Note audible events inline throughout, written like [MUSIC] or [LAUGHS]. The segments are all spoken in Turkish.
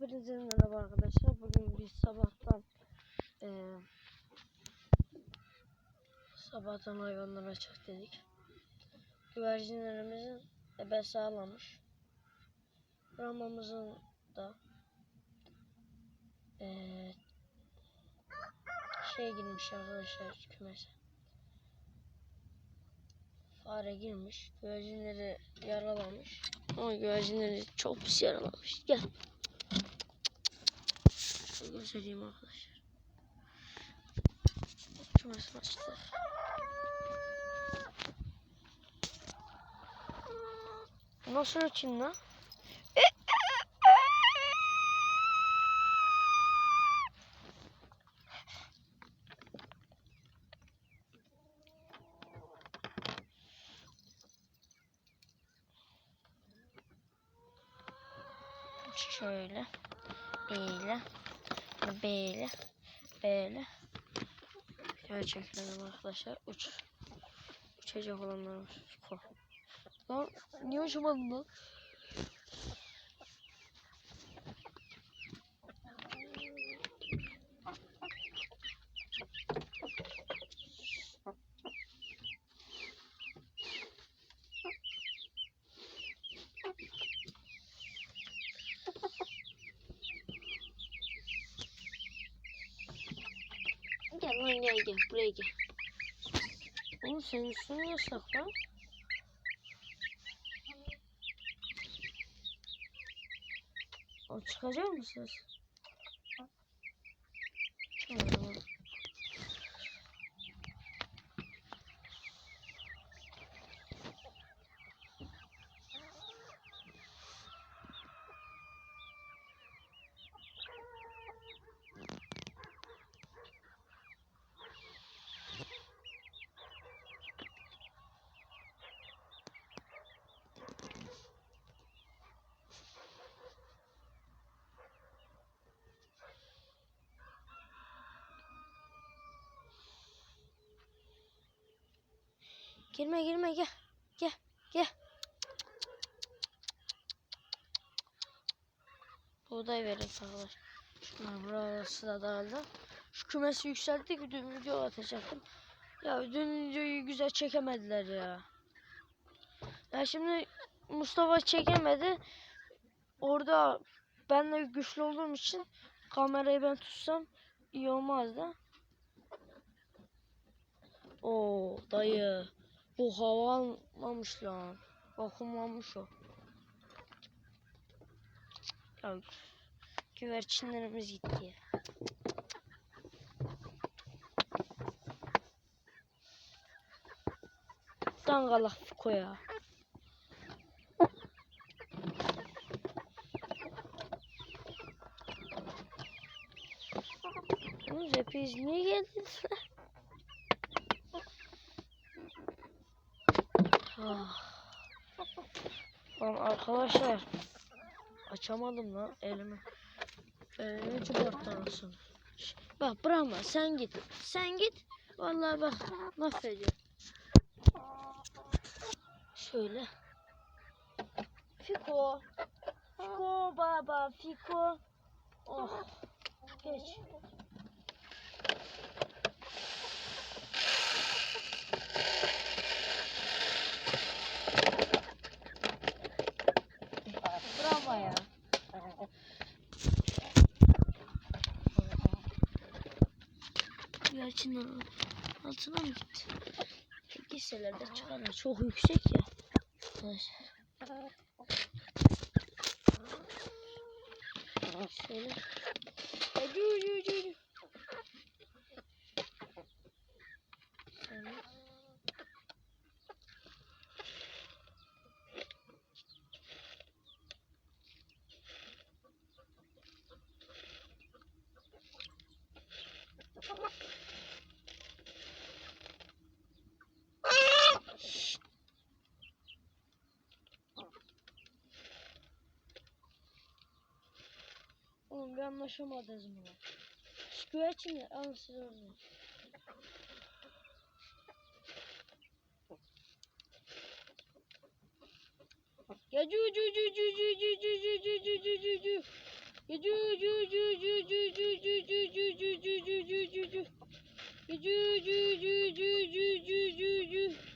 Hepinize merhaba arkadaşlar. Bugün biz sabahtan eee sabahtan hayvanlara çık dedik. Güvercinlerimizin ebe sağlamış. Ramamızın da eee şey girmiş arkadaşlar kümese. Fare girmiş. Güvercinleri yaralamış. Ama güvercinleri çok pis yaralamış. Gel. Şöyle göstereyim arkadaşlar. Cumartesi maçta. Nasıl açayım lan? Şöyle. Böyle. Böyle. Böyle. Çekelim arkadaşlar. Uç. Uçacak olanlar var. Lan niye uçamadın lan? Gel lan gel gel buraya gel. Oğlum senin üstün yasak lan. O çıkacak mısınız? Tamam. Girme girme gel. Gel gel. Buğday verin sağlar. Şunlar burası da dağıldı. Şu kümesi yükselttik dün video atacaktım. Ya dün videoyu güzel çekemediler ya. Ya şimdi Mustafa çekemedi. Orada ben de güçlü olduğum için kamerayı ben tutsam iyi olmazdı. Oo dayı. Bu hava almamış lan. Vakumlanmış o. Ya güvercinlerimiz gitti ya. Dangalak Fiko ya. Oğlum hepiniz niye geldiniz lan? Lan arkadaşlar açamadım lan elimi. Elimi. Şş, Bak bırakma sen git. Sen git. Vallahi bak mahvediyor. Şöyle. Fiko. Fiko baba Fiko. Oh. Geç. Bravo ya. Güvercinlerin altına mı gitti? Gitseler de çıkarlar. Çok yüksek ya. Arkadaşlar. Şöyle. Hadi hadi hadi. hadi. Şöyle. Bir anlaşamadınız mı? güvercinler alın siz orada. Ya cu cu cu cu cu cu cu cu cu cu cu cu cu. Gücü gücü gücü gücü gücü gücü gücü gücü gücü. Gücü gücü gücü gücü gücü. Gel.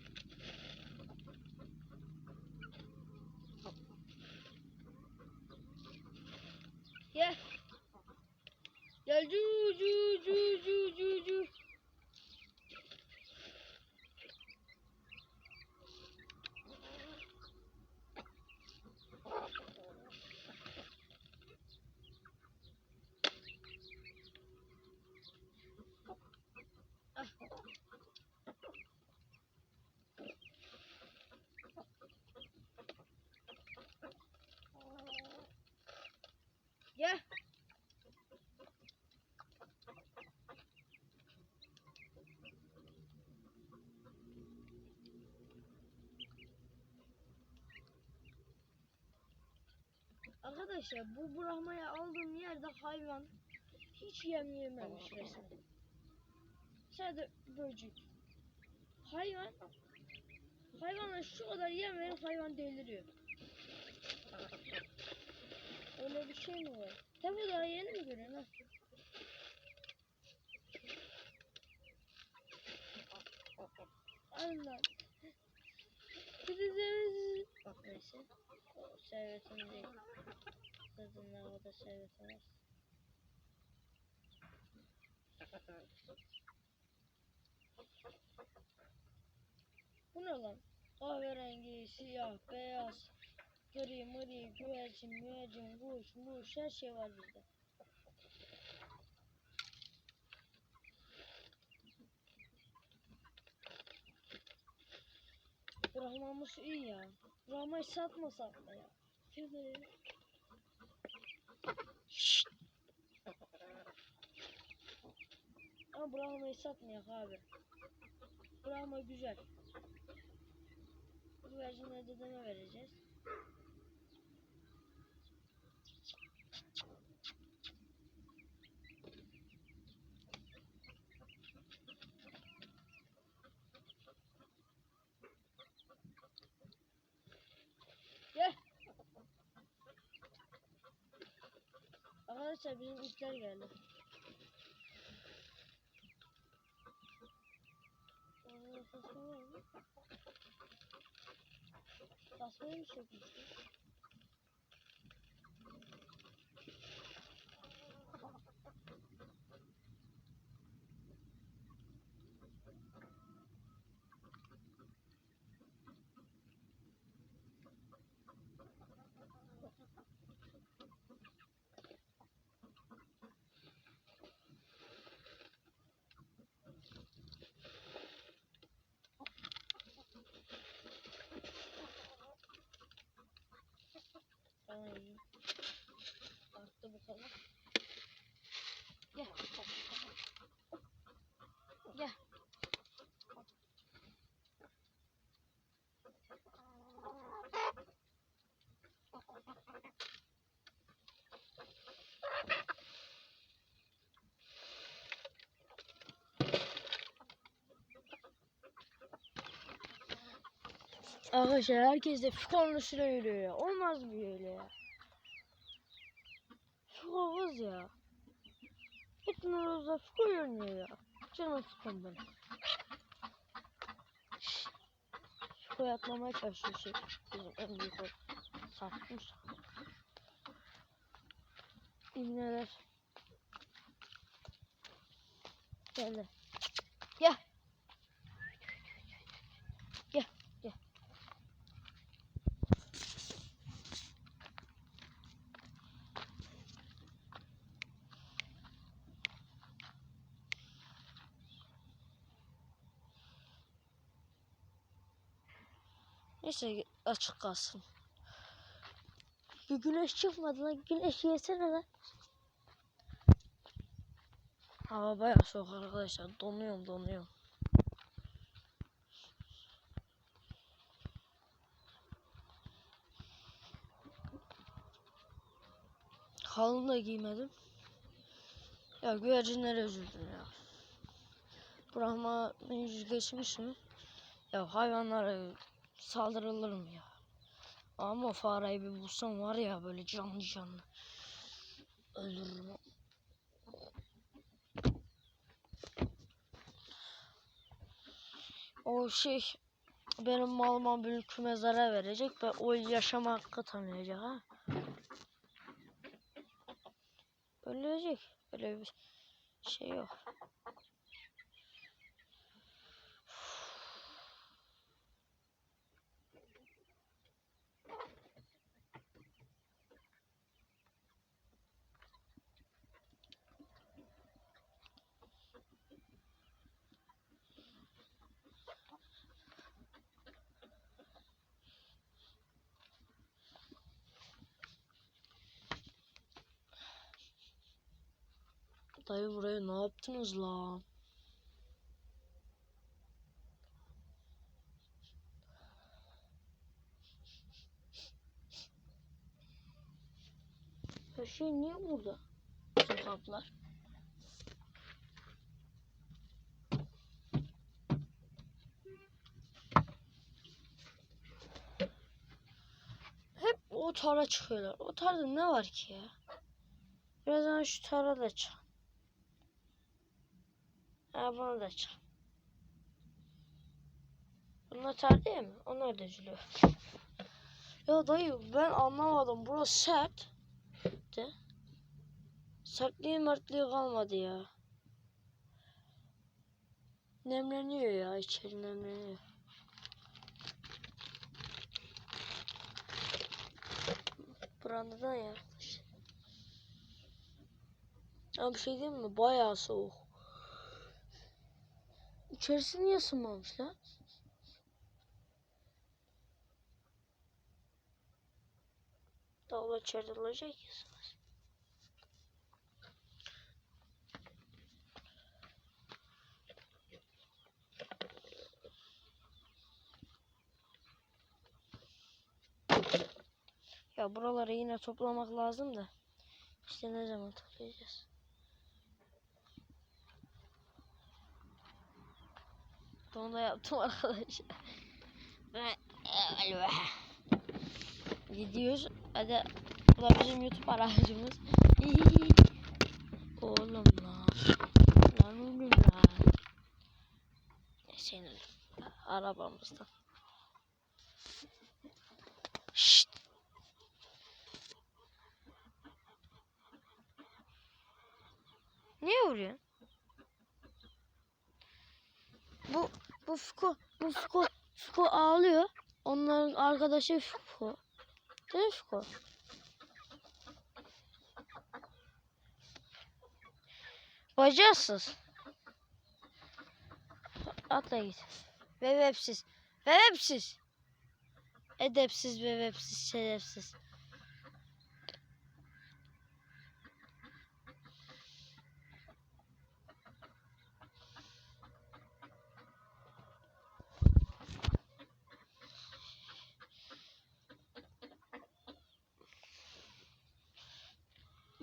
Arkadaşlar bu Brahma'ya aldığım yerde hayvan hiç yem yememiş resmen. Sadece böcek. Hayvan hayvana şu kadar yem verip hayvan deliriyor. Öyle bir şey mi var? Tabii daha yeni mi görüyorsun ha? Allah. Gideceğiz. Bak neyse. O servetin değil. Kadınlar o da servet var. [LAUGHS] Bu ne lan? Kahverengi, siyah, beyaz, gri, mri, güvercin, müercin, kuş, muş, her şey var bizde. Brahmamız iyi ya. Brahmayı satmasak mı ya? Ama Brahmayı satmayak abi. Brahma güzel. Güvercinleri dedeme vereceğiz. Aa bizim itler geldi. Onun sesi var mı çekmiştik? Gel. Gel. Arkadaşlar herkes de üstüne yürüyor. Olmaz mı öyle ya? olmaz ya. Hepsini orada full oynuyor ya. Canım sıkan ben. Sukoya atlamaya çalışıyor şey. Bizim en büyük o. Satmış. İbneler. Geldi. Neyse açık kalsın. Bir güneş çıkmadı lan. Güneş yesene lan. Hava bayağı soğuk arkadaşlar. Donuyorum donuyorum. Halını da giymedim. Ya güvercinlere üzüldüm ya. Yüzü geçmiş mi? Ya hayvanlara saldırılır mı ya? Ama fareyi bir bulsam var ya böyle canlı canlı. Öldürürüm. O şey benim malıma mülküme zarar verecek ve o yaşama hakkı tanıyacak ha. Ölecek. Öyle bir şey yok. Dayı buraya ne yaptınız lan? Her şey niye burada? Kaplar. Hep o tara çıkıyorlar. O tarada ne var ki ya? Birazdan şu tara da çık. Ha bunu da çık. Bunlar değil mi? Onlar da üzülüyor. Ya dayı ben anlamadım. Burası sert. De. Sertliği mertliği kalmadı ya. Nemleniyor ya içeri nemleniyor. Buranın ya. Ama bir şey diyeyim mi? Bayağı soğuk. İçerisi niye ısınmamış lan? Davul içeride olacak ya. Ya buraları yine toplamak lazım da. İşte ne zaman toplayacağız? Bunu da yaptım [LAUGHS] arkadaşlar. Gidiyoruz. Hadi bu da bizim YouTube aracımız. [LAUGHS] Oğlum lan. Lan oğlum lan. Senin arabamızdan. Şşt. Niye vuruyorsun? Bu Fuko bu Fuko Fuko ağlıyor. Onların arkadaşı Fuko. Değil mi Fuko? Bacasız. Atla git. Ve websiz. Ve websiz. Edepsiz ve websiz şerefsiz.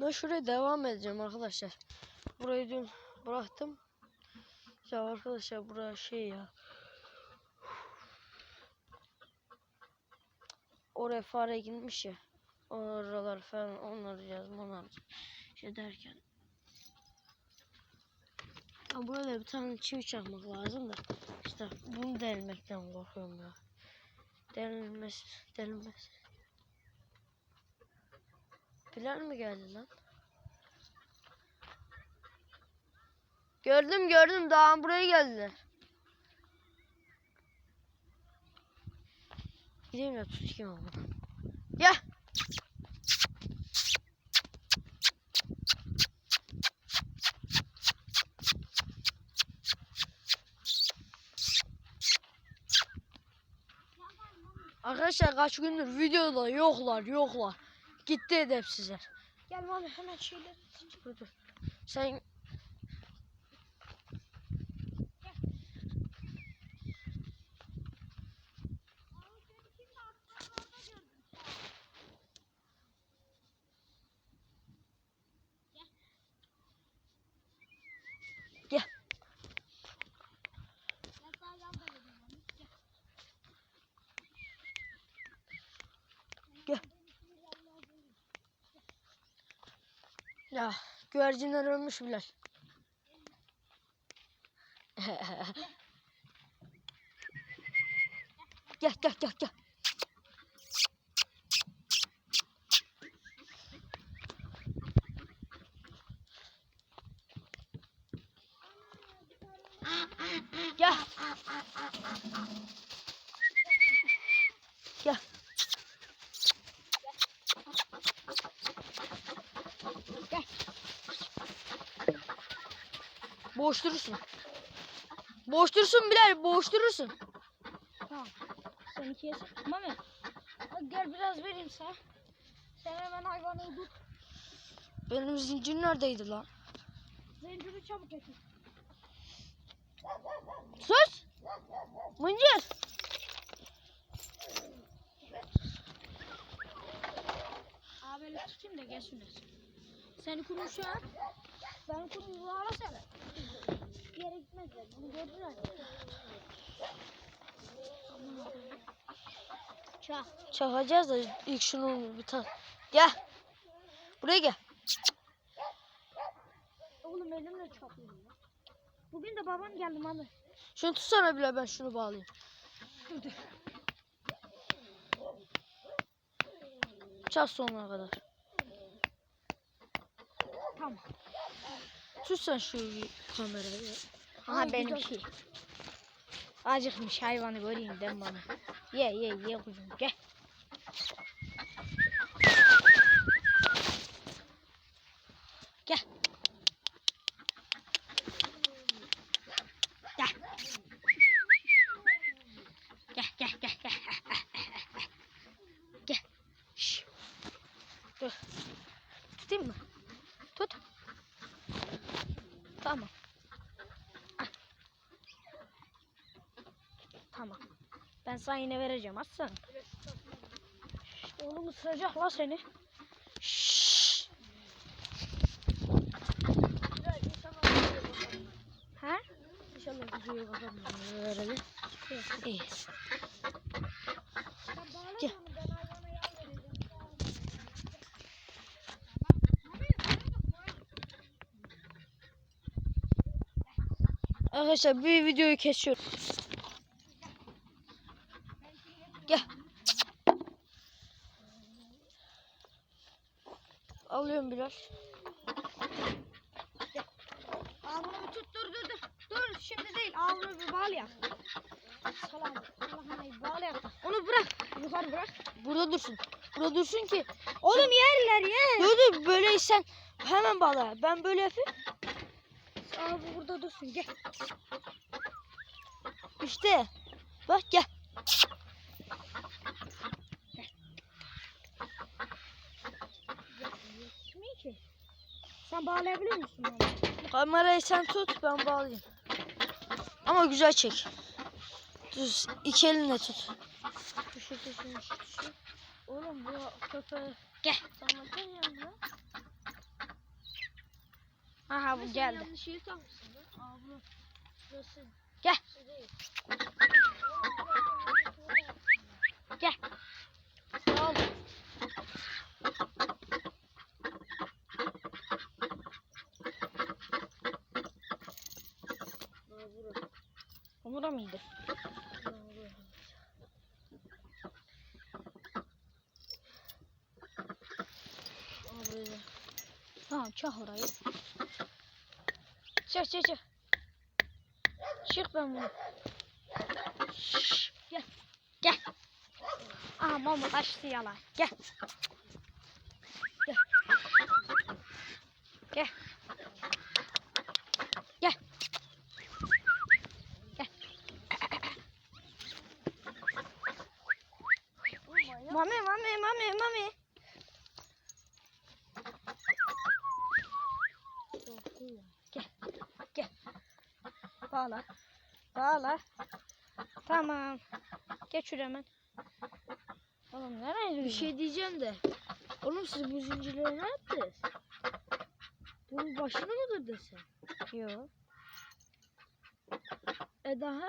Ben şuraya devam edeceğim arkadaşlar. Burayı dün bıraktım. Ya arkadaşlar bura şey ya. Oraya fare girmiş ya. Oralar falan onları yazdım onları şey derken. Ya burada bir tane çivi çakmak lazım da. İşte bunu delmekten korkuyorum ya. Delmez, delmez. Plan mı geldi lan? Gördüm gördüm daha buraya geldiler. Gideyim de tutayım onu. Gel. Arkadaşlar kaç gündür videoda yoklar yoklar. Gitti edepsizler. Gel Mami hemen şeyleri Dur dur. Sen Gel. Ya güvercinler ölmüş Bilal. [LAUGHS] gel gel gel gel. Gel. Gel. Boş durursun. Boş durursun Bilal, boş durursun. Tamam. Sen ikiye sen. Mami. Gel biraz vereyim sana. Sen hemen hayvanı tut. Benim zincir neredeydi lan? Zinciri çabuk getir. Sus! Mıncır! Abi böyle tutayım da gelsinler. Seni kurmuş at. Ben kurmuş bağla sana. Bir yere gitmezler. Bunu gördüler. Çak. Çakacağız da ilk şunu bir ta. Gel. Buraya gel. Oğlum elimle çakıyorum ya. Bugün de baban geldi Mami. Şunu tutsana Bilal ben şunu bağlayayım. Çak sonuna kadar. Tamam. Tut sen şu kamerayı. Aha Ay, benimki. Acıkmış hayvanı göreyim dem bana. Ye ye ye kuzum. Gel. Gel. Gel gel gel gel. Gel. Şş. Dur. Tutayım mı? Tut. Tamam. Al. Tamam. Sana yine vereceğim. Atsana. Oğlum ısıracak la seni. Şşş. Ha? İnşallah. Gel. Arkadaşlar bir videoyu kesiyorum. Gel. Alıyorum biraz. Bir tut dur dur dur. Dur şimdi değil. Ağzını bir bağlı yap. Salam. Allah'ını bağlı yap. Onu bırak. Yukarı bırak. Burada dursun. Burada dursun ki. Oğlum yerler yer. Dur dur böyle sen hemen bağla. Ben böyle yapayım. Abi burada dursun gel. İşte. Bak gel. Gitmiyor ki. Sen bağlayabiliyor musun? Kamerayı sen tut ben bağlayayım. Ama güzel çek. Düz iki elinle tut. Düşür düşür düşür. düşür. Oğlum bu köpeği Gel. tanıdın ya. Aha bu geldi. Yanlış yeri takmışsın lan. Aa bu. Burası. Gel. Şey değil. Gel. Sağ ol. Aa, bura. Omura mıydı? Aa, bura. Aa, buraya. Tamam çak orayı. Çık çık çık. Çık ben bunu. Şşş, Gel. Gel. Aha mama kaçtı yalan. Gel. Gel. Gel. Gel. Gel. Mami mami mami mami. Gel. Gel. Bağla. Bağla. Tamam. Geçir hemen. Oğlum nereye Bir şey diyeceğim de. Oğlum siz bu zincirleri ne yaptınız? Bunun başını mı kırdın sen? Yok. E daha?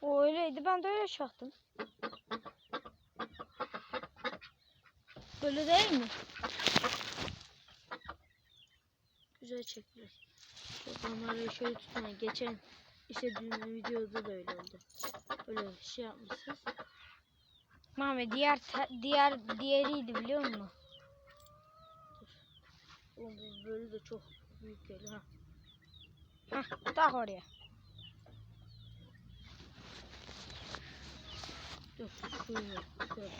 O öyleydi ben de öyle çaktım. Böyle değil mi? güzel çekilir. Kamerayı şöyle tutma. Geçen işte dün videoda da öyle oldu. Öyle şey yapmışsınız. Mami diğer diğer diğeriydi biliyor musun? Oğlum bu böyle de çok büyük geliyor. Ha. Hah tak oraya. Dur şöyle. Şöyle.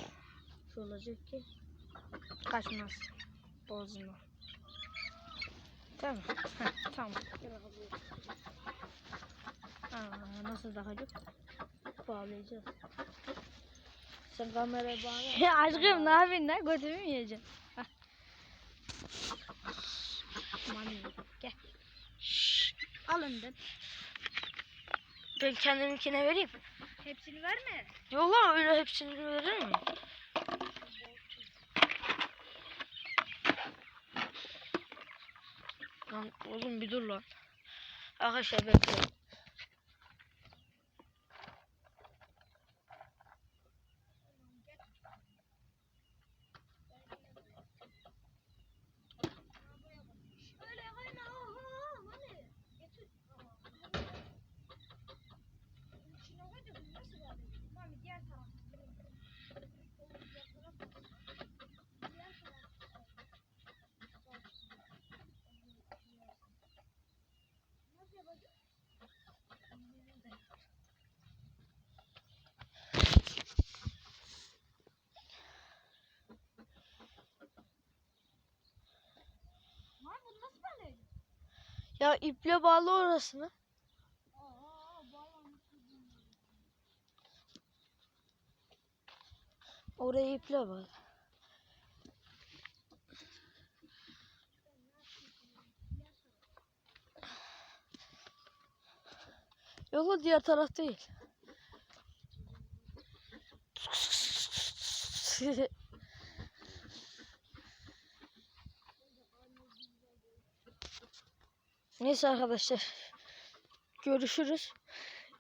Şu olacak ki. Kaçmaz. Bozma. Tamam. Heh, tamam. Aa, nasıl takacak? Bağlayacağız. Sen kamerayı bağla. Ya [LAUGHS] aşkım ne yapayım lan? Götümü mü yiyeceksin? Hah. Mami gel. Şşş. Al önden. Ben kendiminkine vereyim. Hepsini verme. Yok lan öyle hepsini verir mi? Lan oğlum bir dur lan. Arkadaşlar bekle. Öyle kayma. Oha, Mami. Getir. İçine koy da bunu nasıl var? Mami diğer taraf. Diğer taraf. Nasıl yapacağız? Mami bunu nasıl böyle? Ya iple bağlı orasını. Oraya iple bağlı. Yok o diğer taraf değil. [LAUGHS] Neyse arkadaşlar. Görüşürüz.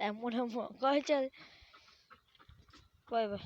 Em, Bay bay.